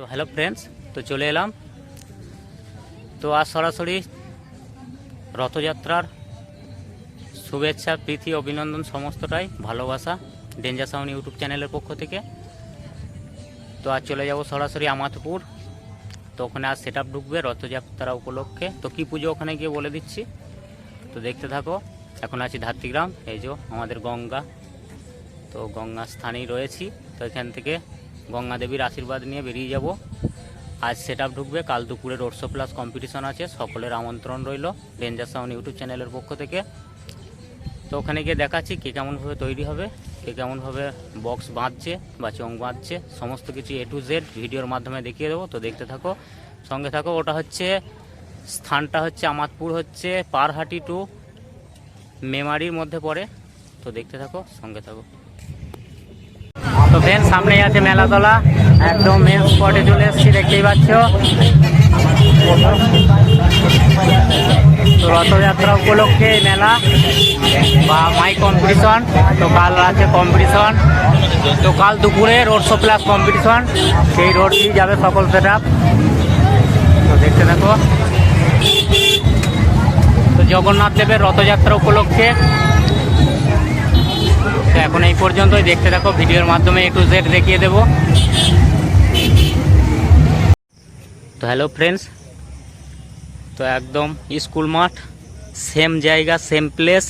তো hello friends তো চলে এলাম। তো আজ সরাসরি রথযাত্রার শুভেচ্ছা, প্রীতি, অভিনন্দন সমস্তটাই, ভালোবাসা ডেঞ্জার সাউন্ড ইউটিউব চ্যানেলের পক্ষ থেকে। তো আজ চলে যাব সরাসরি আমাতপুর তো ওখানে আজ সেট ঢুকবে রথযাত্রা উপলক্ষে। তো কী পুজো ওখানে গিয়ে বলে দিচ্ছি? তো দেখতে থাকো, এখন আছি ধাত্রীগ্রাম, এই যে আমাদের গঙ্গা। তো গঙ্গা স্থানেই রয়েছি। তো এখান থেকে গঙ্গা দেবীর আশীর্বাদ নিয়ে বেরিয়ে যাব। আজ সেট ঢুকবে, কাল দুপুরে রোড শো প্লাস কম্পিটিশন আছে, সকলের আমন্ত্রণ রইল ডেঞ্জার সাউন্ড ইউটিউব চ্যানেলের পক্ষ থেকে। তো ওখানে গিয়ে দেখাচ্ছি কে কেমনভাবে তৈরি হবে, কে কেমনভাবে বক্স বাঁধছে বা চোং বাঁধছে, সমস্ত কিছু এ টু জেড ভিডিওর মাধ্যমে দেখিয়ে দেবো। তো দেখতে থাকো, সঙ্গে থাকো, ওটা হচ্ছে, স্থানটা হচ্ছে আমাদপুর হচ্ছে পারহাটি টু মেমারির মধ্যে পড়ে। তো দেখতে থাকো, সঙ্গে থাকো। ফ্রেন্ড সামনেই আছে মেলাতলা। একদম মেন স্পটে চলে এসেছি, দেখতেই পাচ্ছ। রথযাত্রা উপলক্ষে মেলা বা মাই কম্পিটিশন তো কাল আছে কম্পিটিশন তো কাল দুপুরে রোড শো প্লাস কম্পিটিশন সেই রোড দিয়ে যাবে সকল সেট তো দেখতে থাকো। তো জগন্নাথ দেবের রথযাত্রা উপলক্ষে তো এখন এই পর্যন্তই। দেখতে থাকো, ভিডিওর মাধ্যমে একটু জেড দেখিয়ে দেব। তো হ্যালো ফ্রেন্ডস তো একদম স্কুল মাঠ সেম জায়গা same place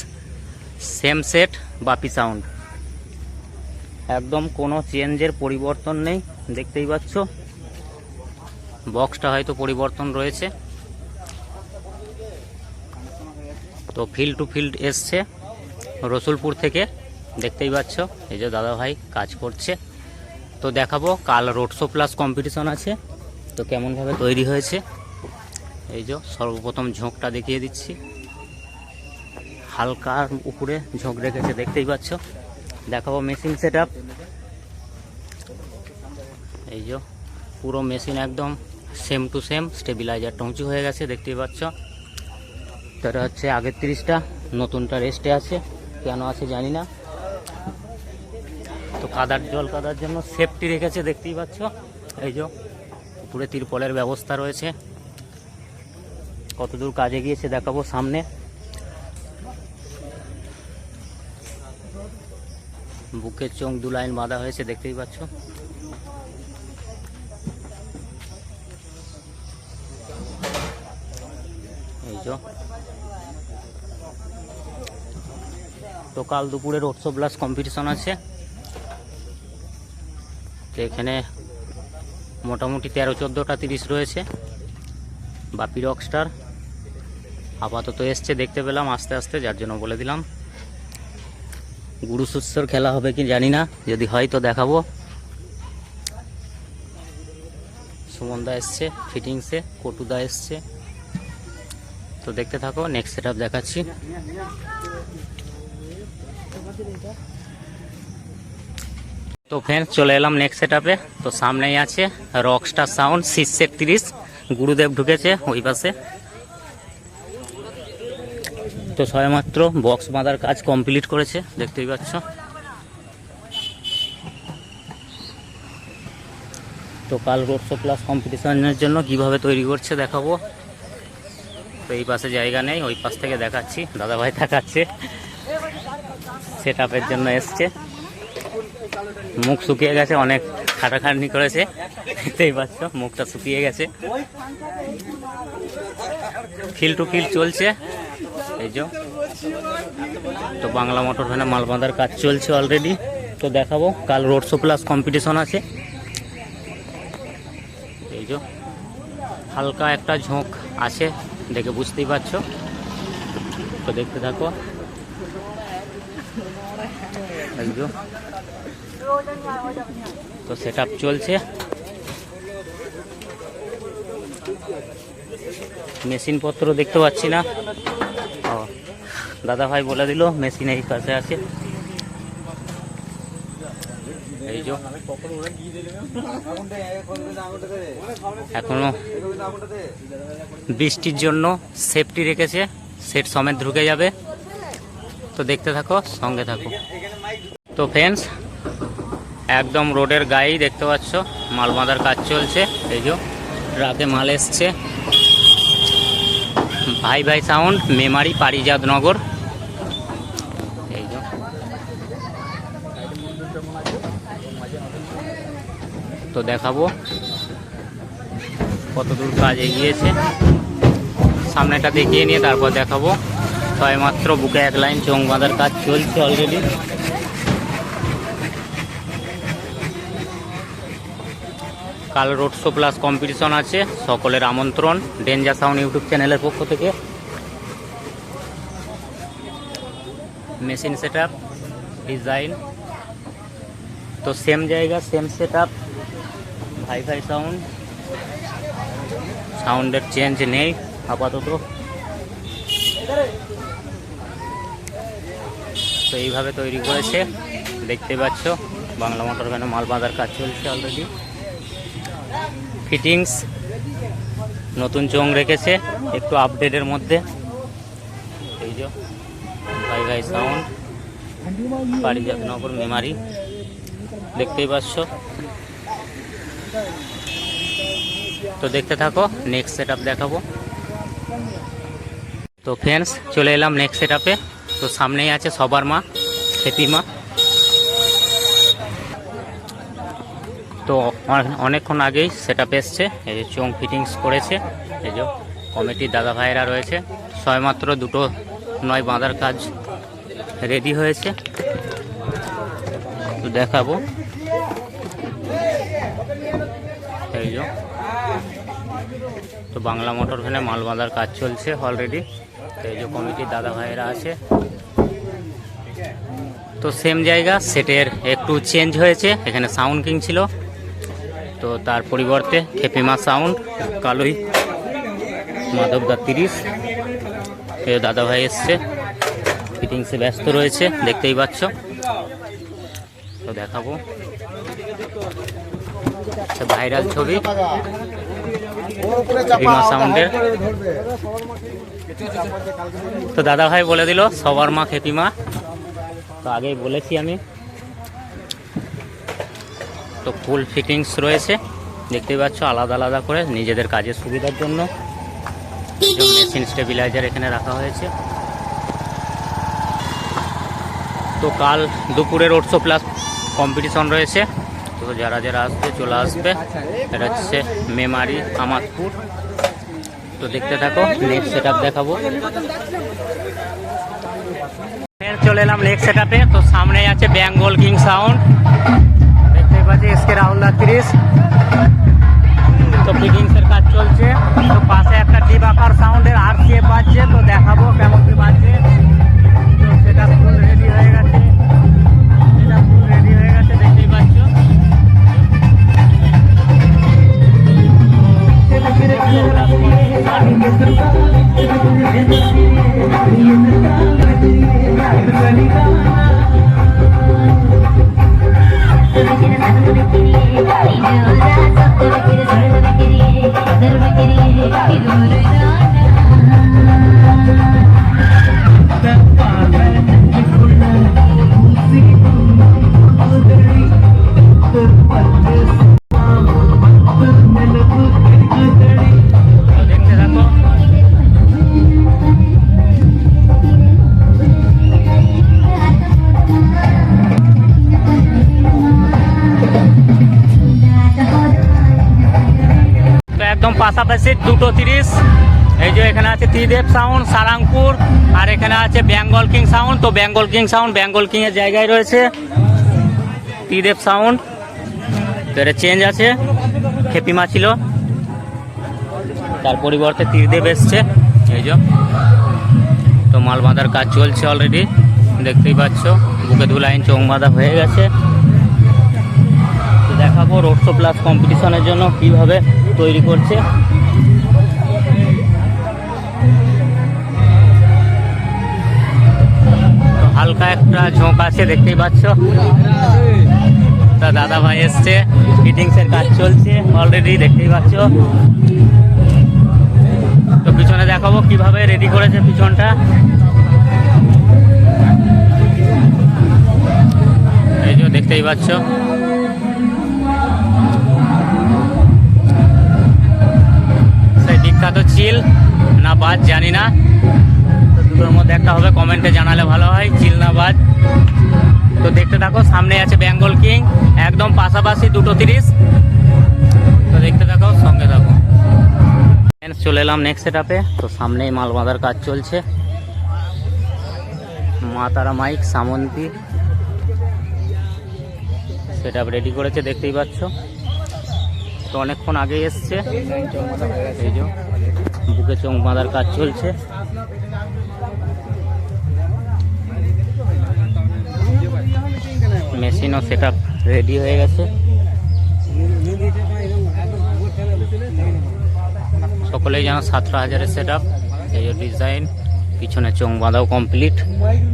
same set Bapi sound একদম কোনো চেঞ্জের পরিবর্তন নেই, দেখতেই পাচ্ছ। বক্সটা হয়তো পরিবর্তন রয়েছে। তো ফিল্ড টু ফিল্ড এসছে, রসুলপুর থেকে। দেখতেই পাচ্ছ, এই যে দাদা ভাই কাজ করছে। তো দেখাবো, কাল রোড শো প্লাস কম্পিটিশন আছে। তো কেমনভাবে তৈরি হয়েছে। এই যে সর্বপ্রথম ঝোঁকটা দেখিয়ে দিচ্ছি। হালকা উপরে ঝোঁক রেখেছে, দেখতেই পাচ্ছ। দেখাবো মেশিন সেট এই যে পুরো মেশিন একদম সেম টু সেম স্টেবিলাইজারটা উঁচু হয়ে গেছে, দেখতেই পাচ্ছ। তো এটা হচ্ছে আগের তিরিশটা, নতুনটা রেস্টে আছে। কেন আছে জানি না। কাদার জল, কাদার জন্য সেফটি রেখেছে, দেখতেই পাচ্ছ। এই যে উপরে তিরপলের ব্যবস্থা রয়েছে। কতদূর কাজে গিয়েছে দেখাবো সামনে। বুকের চোখ দু লাইন বাঁধা হয়েছে, দেখতেই পাচ্ছ। এই যে তো কাল দুপুরে রোড শো প্লাস কম্পিটিশন আছে। এখানে মোটামুটি তেরো, চোদ্দোটা তিরিশ রয়েছে। বাপি রকস্টার আপাতত এসছে, দেখতে পেলাম আস্তে আস্তে, যার জন্য বলে দিলাম। গুরু খেলা হবে কি জানি না, যদি হয় তো দেখাবো। সুমনদা এসছে, ফিটিংসে, কটুদা এসছে। তো দেখতে থাকো নেক্সট সেট দেখাচ্ছি। তো ফ্রেন্ডস চলে এলাম নেক্সট সেটআপে তো সামনেই আছে রকস্টার সাউন্ড সিক্স একত্রিশ গুরুদেব ঢুকেছে ওই পাশে। তো সবেমাত্র বক্স বাঁধার কাজ কমপ্লিট করেছে, দেখতেই পাচ্ছ। তো কাল রোড শো প্লাস কম্পিটিশনের জন্য কীভাবে তৈরি করছে দেখাবো। তো এই পাশে জায়গা নেই, ওই পাশ থেকে দেখাচ্ছি, দাদাভাই দেখাচ্ছে। সেট জন্য এসছে। মুখ শুকিয়ে গেছে, অনেক খাটাখাটনি করেছে। দেখতেই পাচ্ছ, মুখটা শুকিয়ে গেছে। ফিল টু ফিল চলছে। এই যে, তো বাংলা মোটর ভ্যানে মাল বাঁধার কাজ চলছে অলরেডি তো দেখাবো, কাল রোড শো প্লাস কম্পিটিশন আছে। এই যে, হালকা একটা ঝোঁক আছে, দেখে বুঝতেই পারছ। তো দেখতে থাকো। তো সেট চলছে। মেশিন পত্র দেখতে পাচ্ছি না। ও, দাদা ভাই বলে দিল মেশিন এই পাশে আছে। এখনও বৃষ্টির জন্য সেফটি রেখেছে সেট সমেত ঢুকে যাবে। তো দেখতে থাকো, সঙ্গে থাকো। তো ফ্রেন্ডস একদম রোডের গায়েই দেখতে পাচ্ছ মাল বাঁধার কাজ চলছে। এই যে ট্রাকে মাল এসছে। ভাই ভাই সাউন্ড মেমারি পারিজাত নগর। এই যে। তো দেখাবো কতদূর কাজ এগিয়েছে। সামনেটা দেখিয়ে নিয়ে তারপর দেখাবো। ছয়মাত্র বুকে এক লাইন চোং বাঁধার কাজ চলছে অলরেডি কাল রোড শো প্লাস কম্পিটিশন আছে। সকলের আমন্ত্রণ। ডেঞ্জার সাউন্ড ইউটিউব চ্যানেলের পক্ষ থেকে। মেশিন সেট ডিজাইন তো সেম জায়গা সেম সেট আপ ভাই ফাই সাউন্ড সাউন্ডের চেঞ্জ নেই, আপাতত। তো এইভাবে তৈরি করেছে। দেখতে পাচ্ছ, বাংলা মোটর ভ্যানে মাল বাঁধার কাজ চলছে অলরেডি ফিটিংস নতুন চোং রেখেছে, একটু আপডেটের মধ্যে। এই যে ভাই ভাই সাউন্ড পারিজাতনগর মেমারি দেখতেই পাচ্ছ। তো দেখতে থাকো নেক্সট সেট দেখাবো। তো ফ্রেন্ডস চলে এলাম নেক্সট সেট তো সামনেই আছে সবার মা খেপি তো অনেকক্ষণ আগেই সেট আপ এসছে। এই যে চোং ফিটিংস করেছে। এই যে কমিটির দাদা ভাইয়েরা রয়েছে। ছয়মাত্র দুটো নয় বাঁধার কাজ রেডি হয়েছে। দেখাবো। এই যে। তো বাংলা মোটর ভ্যানে মাল বাঁধার কাজ চলছে অলরেডি এই যে কমিটির দাদা ভাইয়েরা আছে। তো সেম জায়গা সেটের একটু চেঞ্জ হয়েছে। এখানে সাউন্ড কিং ছিল। তো তার পরিবর্তে খেপিমা সাউন্ড, কালোই মাধবদা তিরিশ। এ দাদা ভাই এসছে ফিটিংসে ব্যস্ত রয়েছে, দেখতেই পাচ্ছ। তো দেখাবো। ভাইরাল ছবি। রিমা সাউন্ডের। তো দাদা ভাই বলে দিল, সবার মা খেপিমা তো আগেই বলেছি আমি। তো ফুল ফিটিংস রয়েছে। দেখতেই পাচ্ছ, আলাদা আলাদা করে নিজেদের কাজের সুবিধার জন্য। মেশিন স্টেবিলাইজার এখানে রাখা হয়েছে। তো কাল দুপুরে রোড শো প্লাস কম্পিটিশন রয়েছে। তো যারা যারা আসবে, চলে আসবে। এটা হচ্ছে মেমারি আমাদপুর তো দেখতে থাকো নেক্সট সেট দেখাবো। ফের চলে এলাম নেক্সট সেট তো সামনেই আছে বেঙ্গল কিং সাউন্ড পাচ্ছি এসকে রাহুল তিরিশ। তো ফিটিংসের কাজ চলছে। তো পাশে একটা ডিপ আকার সাউন্ডের আর সি বাজছে, তো দেখাবো কেমন কি বাজছে। তো সেটা ফুল রেডি হয়ে গেছে। একদম পাশাপাশি দুটো তিরিশ এই যে এখানে আছে ত্রিদেব সাউন্ড সারাংপুর, আর এখানে আছে বেঙ্গল কিং সাউন্ড তো Bengal king sound Bengal king এর জায়গায় রয়েছে। ত্রিদেব সাউন্ড তো এটা চেঞ্জ আছে। খেপিমা ছিল। তার পরিবর্তে ত্রিদেব এসছে। এই যে। তো মাল বাঁধার কাজ চলছে অলরেডি দেখতেই পাচ্ছ, বুকে দু লাইন চোখ বাঁধা হয়ে গেছে। তো দেখাবো রোড শো প্লাস কম্পিটিশনের জন্য কীভাবে তৈরি করছে। হালকা একটা ঝোঁক আছে, দেখতেই পাচ্ছ। তা দাদা ভাই এসছে ফিটিংসের কাজ চলছে অলরেডি দেখতেই পাচ্ছ। তো পিছনে দেখাবো কীভাবে রেডি করেছে পিছনটা। এই যে দেখতেই পাচ্ছ। চিল না বাদ, জানি না। তো দুটোর মধ্যে একটা হবে কমেন্টে জানালে ভালো হয় চিল না বাদ। তো দেখতে থাকো, সামনে আছে বেঙ্গল কিং একদম পাশাপাশি দুটো তিরিশ। তো দেখতে থাকো, সঙ্গে থাকো। চলে এলাম নেক্সট সেটাপে তো সামনেই মাল বাঁধার কাজ চলছে। মা তারা মাইক, সামন্তী। সেটা রেডি করেছে, দেখতেই পাচ্ছ। তো অনেকক্ষণ আগে এসছে। এই যে বুকে চোখ বাঁধার কাজ চলছে। মেশিনও সেট রেডি হয়ে গেছে। সকলেই যেন সাতটা হাজারের সেট এই ডিজাইন, পিছনে চোখ বাঁধাও কমপ্লিট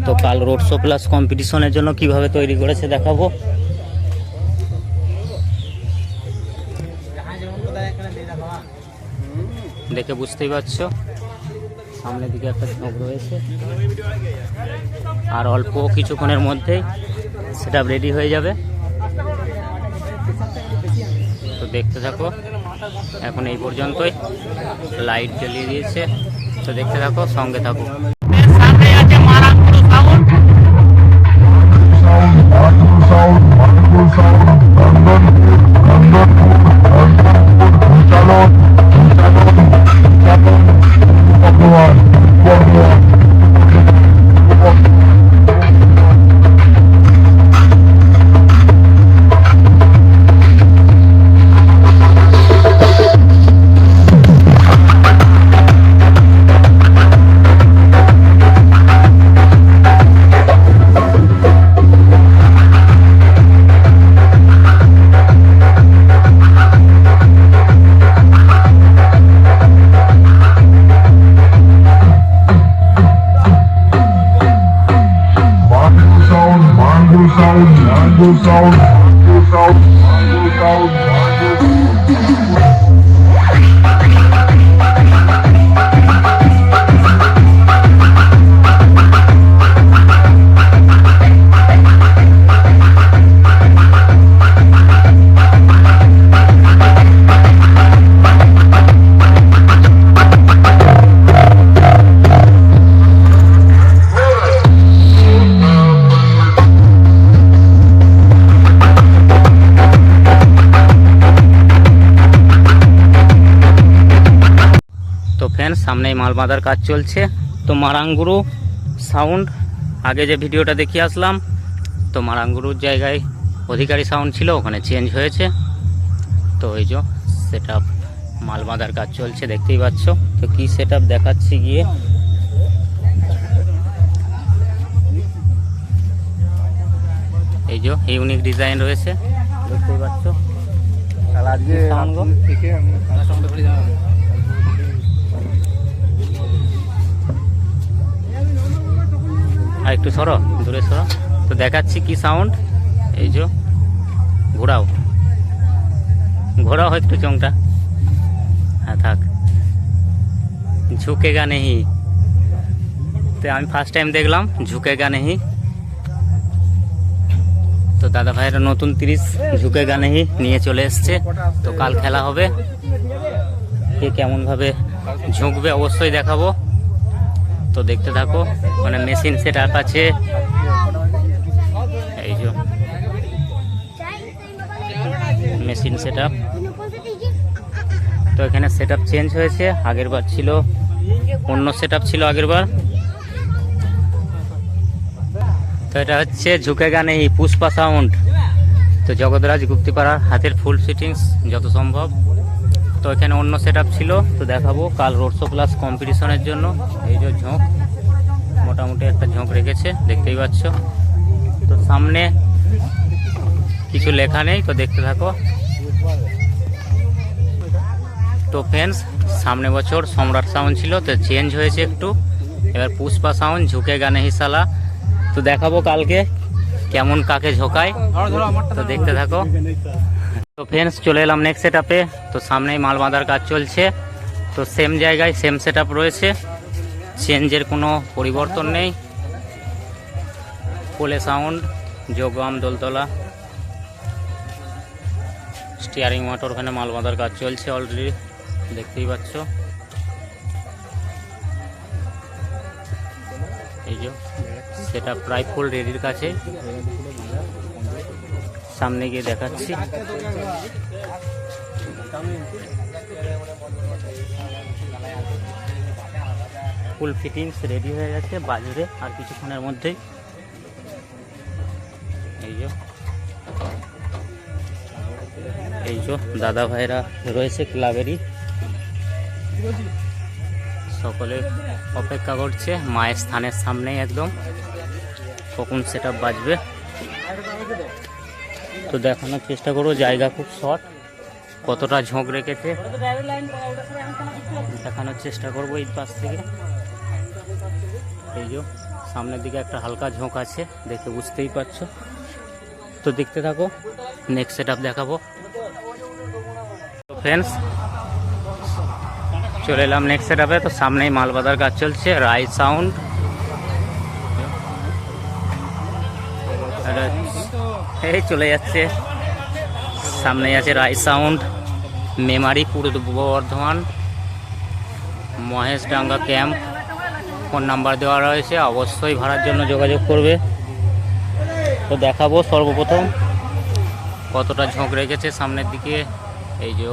তো কাল রোড শো প্লাস কম্পিটিশনের জন্য কীভাবে তৈরি করেছে দেখাবো। দেখে বুঝতেই পারছ। সামনের দিকে একটা ঝোঁক রয়েছে। আর অল্প কিছুক্ষণের মধ্যেই সেটা রেডি হয়ে যাবে। তো দেখতে থাকো, এখন এই পর্যন্তই। লাইট জ্বলিয়ে দিয়েছে। তো দেখতে থাকো, সঙ্গে থাকো। সামনেই মাল বাঁধার কাজ চলছে। তো মারাঙ্গুরু সাউন্ড আগে যে ভিডিওটা দেখিয়ে আসলাম তো মারাঙ্গুরুর জায়গায় অধিকারী সাউন্ড ছিল ওখানে চেঞ্জ হয়েছে। তো এই যে সেট মাল বাঁধার কাজ চলছে দেখতেই পাচ্ছ। তো কি সেট দেখাচ্ছি গিয়ে? এই যে ইউনিক ডিজাইন রয়েছে। দেখতেই পাচ্ছ। আজকে আর একটু সরো, দূরে সরো। তো দেখাচ্ছি কি সাউন্ড এই যে, ঘোরাও। ঘোরাও একটু চোংটা হ্যাঁ থাক। ঝুঁকে ঝুঁকেগা নেহি। তো আমি ফার্স্ট টাইম দেখলাম, ঝুঁকেগা নেহি। তো দাদা ভাইয়ের নতুন তিরিশ ঝুঁকেগা নেহি নিয়ে চলে এসছে। তো কাল খেলা হবে। কে কেমনভাবে ঝুঁকবে অবশ্যই দেখাবো। তো দেখতে থাকো মানে মেশিন সেট আপ আছে। এই যে মেশিন সেট আপ তো এখানে সেট আপ চেঞ্জ হয়েছে, আগের বার ছিল। অন্য সেট আপ ছিল আগের বার। তো এটা হচ্ছে ঝুঁকে গানে পুষ্পা সাউন্ড তো জগৎরাজ গুপ্তিপাড়ার হাতের ফুল ফিটিংস যত সম্ভব। তো এখানে অন্য সেট ছিল, তো দেখাবো। কাল রোড শো প্লাস কম্পিটিশনের জন্য। এই যে ঝোঁক, মোটামুটি একটা ঝোঁক রেখেছে, দেখতেই পাচ্ছ। তো সামনে কিছু লেখা নেই, তো দেখতে থাকো। তো ফ্রেন্ডস সামনে বছর সম্রাট সাউন্ড ছিল, তো চেঞ্জ হয়েছে একটু। এবার পুষ্পা সাউন্ড ঝুঁকে গানে হিসালা। তো দেখাবো কালকে, কেমন কাকে ঝোকায়। তো দেখতে থাকো। তো ফ্রেন্ডস চলে এলাম নেক্সট সেট তো সামনেই মাল বাঁধার কাজ চলছে। তো সেম জায়গায় সেম সেট রয়েছে। চেঞ্জের কোনো পরিবর্তন নেই। কোলে সাউন্ড যোগাম দোলতলা। স্টিয়ারিং মোটর ওখানে মাল বাঁধার কাজ চলছে অলরেডি দেখতেই পাচ্ছ। এই যে সেটা প্রায় ফুল রেডির কাছে। সামনে গিয়ে দেখাচ্ছি। ফুল ফিটিংস রেডি হয়ে গেছে বাজারে, আর কিছুক্ষণের মধ্যেই। এই যে দাদা ভাইরা রয়েছে ক্লাবেরই। সকলে অপেক্ষা করছে, মায়ের স্থানের সামনেই একদম। কখন সেটা বাজবে? তো দেখানোর চেষ্টা করব, জায়গা খুব শর্ট কতটা ঝোঁক রেখেছে? দেখানোর চেষ্টা করব এই পাশ থেকে। এই যে, সামনের দিকে একটা হালকা ঝোঁক আছে, দেখে বুঝতেই পারছ। তো দেখতে থাকো নেক্সট সেট আপ দেখাবো। ফ্রেন্ডস চলে এলাম নেক্সট সেট আপে তো সামনেই মাল বাঁধার কাজ চলছে রাই সাউন্ড এই চলে যাচ্ছে। সামনেই আছে Rai sound Memari Purba Bardhaman Maheshdanga camp phone number দেওয়া রয়েছে, অবশ্যই ভাড়ার জন্য যোগাযোগ করবে। তো দেখাবো সর্বপ্রথম কতটা ঝোঁক রেখেছে সামনের দিকে। এই যে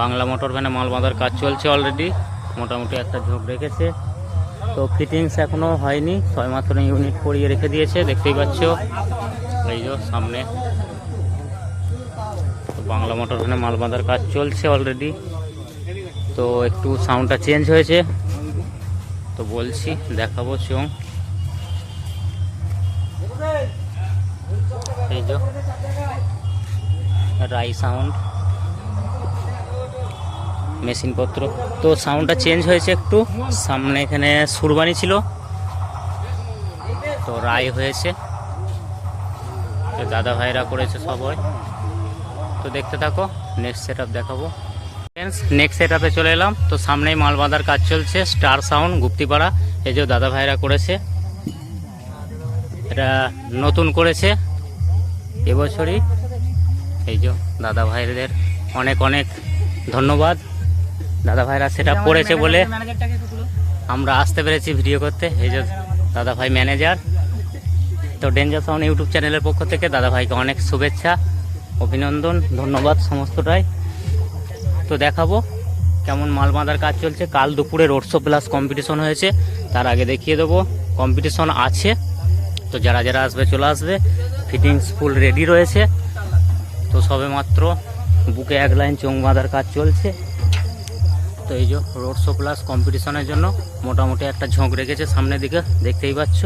বাংলা মোটর ভ্যানে মাল বাঁধার কাজ চলছে অলরেডি মোটামুটি একটা ঝোঁক রেখেছে। তো ফিটিংস এখনও হয়নি ছয় মাত্র ইউনিট পরিয়ে রেখে দিয়েছে, দেখতেই পাচ্ছ। এই যে সামনে। বাংলা মোটর ভ্যানে মাল বাঁধার কাজ চলছে অলরেডি তো একটু সাউন্ডটা চেঞ্জ হয়েছে। তো বলছি, দেখাবো চোং। এই যে। রাই সাউন্ড মেশিনপত্র। তো সাউন্ডটা চেঞ্জ হয়েছে একটু। সামনে এখানে সুরবানি ছিল। তো রায় হয়েছে। তো দাদা ভাইরা করেছে সবাই। তো দেখতে থাকো নেক্সট সেট দেখাবো। নেক্সট সেট চলে এলাম। তো সামনেই মাল বাঁধার কাজ চলছে স্টার সাউন্ড গুপ্তিপাড়া। এই যে দাদা ভাইরা করেছে। এটা নতুন করেছে। এবছরই। এই যে দাদা ভাইদের অনেক অনেক ধন্যবাদ। দাদা ভাইরা সেটা পড়েছে বলে আমরা আসতে পেরেছি ভিডিও করতে। এই যে দাদা ভাই ম্যানেজার তো ডেঞ্জার সাউন্ড ইউটিউব চ্যানেলের পক্ষ থেকে দাদা ভাইকে অনেক শুভেচ্ছা অভিনন্দন ধন্যবাদ সমস্তটাই। তো দেখাবো কেমন মাল বাঁধার কাজ চলছে। কাল দুপুরে রোড শো প্লাস কম্পিটিশন হয়েছে তার আগে দেখিয়ে দেবো। কম্পিটিশন আছে তো যারা যারা আসবে চলে আসবে। ফিটিংস ফুল রেডি রয়েছে। তো সবে মাত্র বুকে এক লাইন চোং বাঁধার কাজ চলছে। তো এই যে রোড শো প্লাস কম্পিটিশনের জন্য মোটামুটি একটা ঝোঁক রেখেছে সামনের দিকে, দেখতেই পাচ্ছ।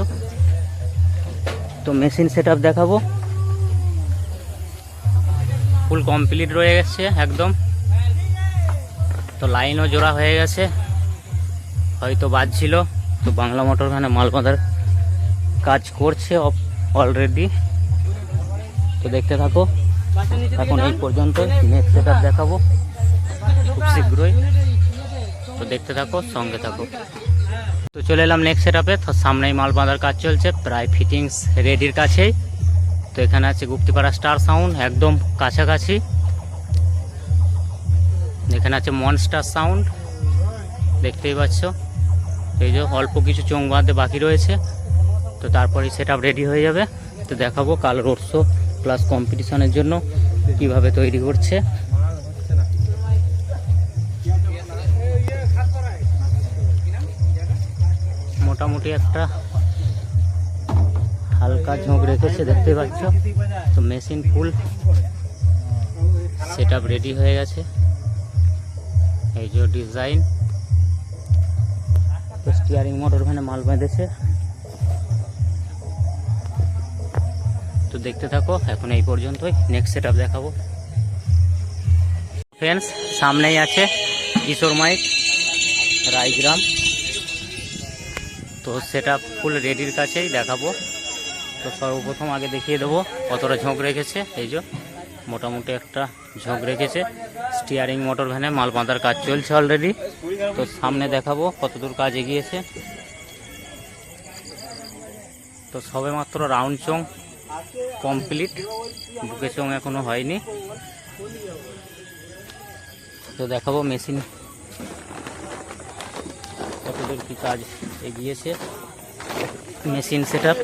তো মেশিন সেট দেখাবো। ফুল কমপ্লিট রয়ে গেছে একদম। তো লাইনও জোড়া হয়ে গেছে। হয়তো বাজছিল। তো বাংলা মোটর ভ্যানে মাল বাঁধার কাজ করছে অলরেডি তো দেখতে থাকো। এখন এই পর্যন্ত নেক্সট সেট দেখাবো। খুব শীঘ্রই। তো দেখতে থাকো, সঙ্গে থাকো। তো চলে এলাম নেক্সট সেট তো সামনেই মাল বাঁধার কাজ চলছে, প্রায় ফিটিংস রেডির কাছেই। তো এখানে আছে গুপ্তিপাড়া স্টার সাউন্ড একদম কাছাকাছি। এখানে আছে মনস্টার সাউন্ড দেখতেই পাচ্ছ। এই যে অল্প কিছু চোং বাঁধতে বাকি রয়েছে। তো তারপরে সেট রেডি হয়ে যাবে। তো দেখাবো কাল রোড শো প্লাস কম্পিটিশনের জন্য কীভাবে তৈরি করছে। মোটামুটি একটা হালকা ঝোঁক রেখেছে, দেখতে পাচ্ছ? তো মেশিন ফুল। সেট রেডি হয়ে গেছে। এই যে ডিজাইন। স্টিয়ারিং মোটর ওখানে মাল বেঁধেছে। তো দেখতে থাকো, এখন এই পর্যন্তই। নেক্সট সেট দেখাবো। ফ্রেন্ডস সামনেই আছে কিশোর মাইক, রায়গ্রাম। তো সেটা ফুল রেডির কাছেই দেখাবো। তো সর্বপ্রথম আগে দেখিয়ে দেবো কতটা ঝোঁক রেখেছে। এই যে মোটামুটি একটা ঝোঁক রেখেছে। স্টিয়ারিং মোটর ভ্যানে মাল বাঁধার কাজ চলছে অলরেডি তো সামনে দেখাবো কতদূর কাজ এগিয়েছে। তো সবে মাত্র রাউন্ড চং কমপ্লিট বুকে চং এখনও হয়নি। তো দেখাবো মেশিন কি কাজ এগিয়েছে? মেশিন সেট আপ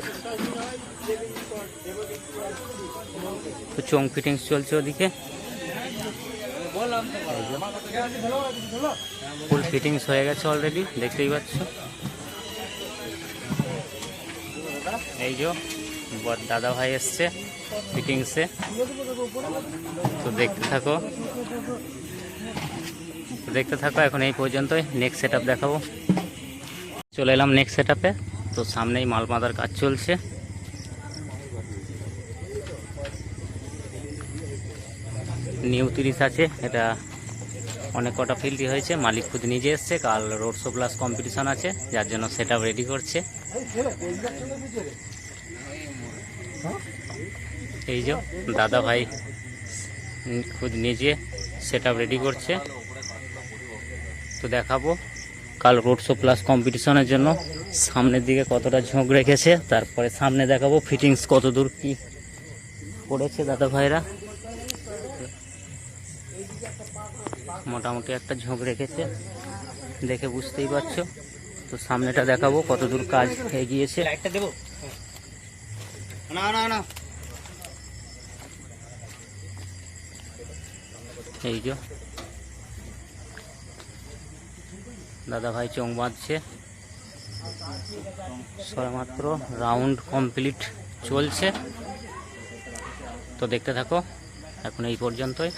তো চোং ফিটিংস চলছে ওদিকে। ফুল ফিটিংস হয়ে গেছে অলরেডি, দেখতেই পাচ্ছ। এই যে দাদা ভাই এসছে ফিটিংসে। তো দেখতে থাকো। দেখতে থাকো, এখন এই পর্যন্তই। নেক্সট সেট দেখাবো। চলে এলাম নেক্সট সেট তো সামনেই মাল বাঁধার কাজ চলছে। নিউ তিরিশ আছে, এটা অনেক কটা ফিল্ডই হয়েছে, মালিক খুদ নিজে এসছে, কাল রোড শো প্লাস কম্পিটিশন আছে, যার জন্য সেট রেডি করছে। এই যে দাদা ভাই খুদ নিজে সেট রেডি করছে। তো দেখাবো। কাল রোড শো প্লাস কম্পিটিশনের জন্য। সামনের দিকে কতটা ঝোঁক রেখেছে তারপরে সামনে দেখাবো ফিটিংস কত দূর কি করেছে দাদা ভাইরা। মোটামুটি একটা ঝোঁক রেখেছে দেখে বুঝতেই পারছ। তো সামনেটা দেখাবো কত দূর কাজ এগিয়েছে। লাইটটা দেবো? না না না। এই যে দাদা ভাই চোখ বাঁধছে। সবেমাত্র রাউন্ড কমপ্লিট চলছে। তো দেখতে থাকো এখন এই পর্যন্তই।